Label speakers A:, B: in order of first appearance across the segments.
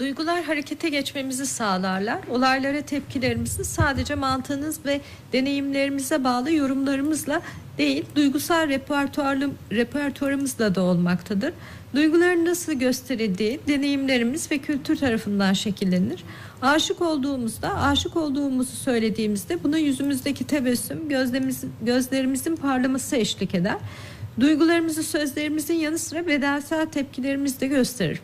A: Duygular harekete geçmemizi sağlarlar. Olaylara tepkilerimizi sadece mantığınız ve deneyimlerimize bağlı yorumlarımızla değil, duygusal repertuarımızla da olmaktadır. Duyguların nasıl gösterildiği deneyimlerimiz ve kültür tarafından şekillenir. Aşık olduğumuzda, aşık olduğumuzu söylediğimizde buna yüzümüzdeki tebessüm, gözlerimizin, gözlerimizin parlaması eşlik eder. Duygularımızı sözlerimizin yanı sıra bedensel tepkilerimiz de gösterir.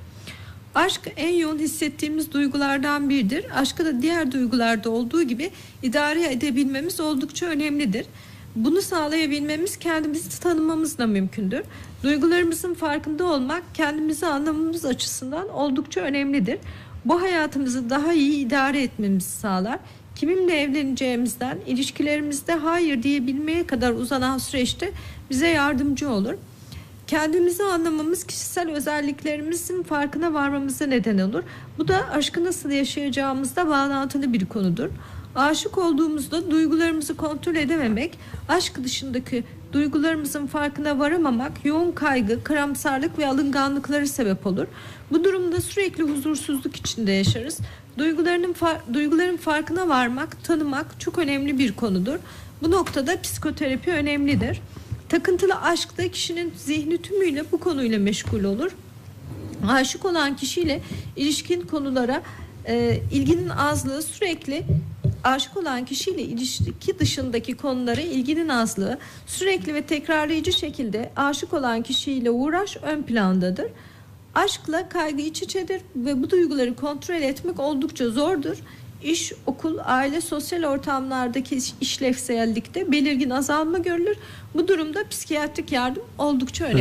A: Aşk en yoğun hissettiğimiz duygulardan biridir. Aşkı da diğer duygularda olduğu gibi idare edebilmemiz oldukça önemlidir. Bunu sağlayabilmemiz kendimizi tanımamızla mümkündür. Duygularımızın farkında olmak kendimizi anlamamız açısından oldukça önemlidir. Bu hayatımızı daha iyi idare etmemizi sağlar. Kiminle evleneceğimizden ilişkilerimizde hayır diyebilmeye kadar uzanan süreçte bize yardımcı olur. Kendimizi anlamamız kişisel özelliklerimizin farkına varmamıza neden olur. Bu da aşkı nasıl yaşayacağımızla bağlantılı bir konudur. Aşık olduğumuzda duygularımızı kontrol edememek, aşk dışındaki duygularımızın farkına varamamak, yoğun kaygı, karamsarlık ve alınganlıkları sebep olur. Bu durumda sürekli huzursuzluk içinde yaşarız. Duygularının far- duyguların farkına varmak, tanımak çok önemli bir konudur. Bu noktada psikoterapi önemlidir. Takıntılı aşkta kişinin zihni tümüyle bu konuyla meşgul olur. Aşık olan kişiyle ilişkin konulara e, ilginin azlığı sürekli aşık olan kişiyle ilişki dışındaki konulara ilginin azlığı sürekli ve tekrarlayıcı şekilde aşık olan kişiyle uğraş ön plandadır. Aşkla kaygı iç içedir ve bu duyguları kontrol etmek oldukça zordur. İş, okul, aile, sosyal ortamlardaki işlevsellikte belirgin azalma görülür. Bu durumda psikiyatrik yardım oldukça önemli.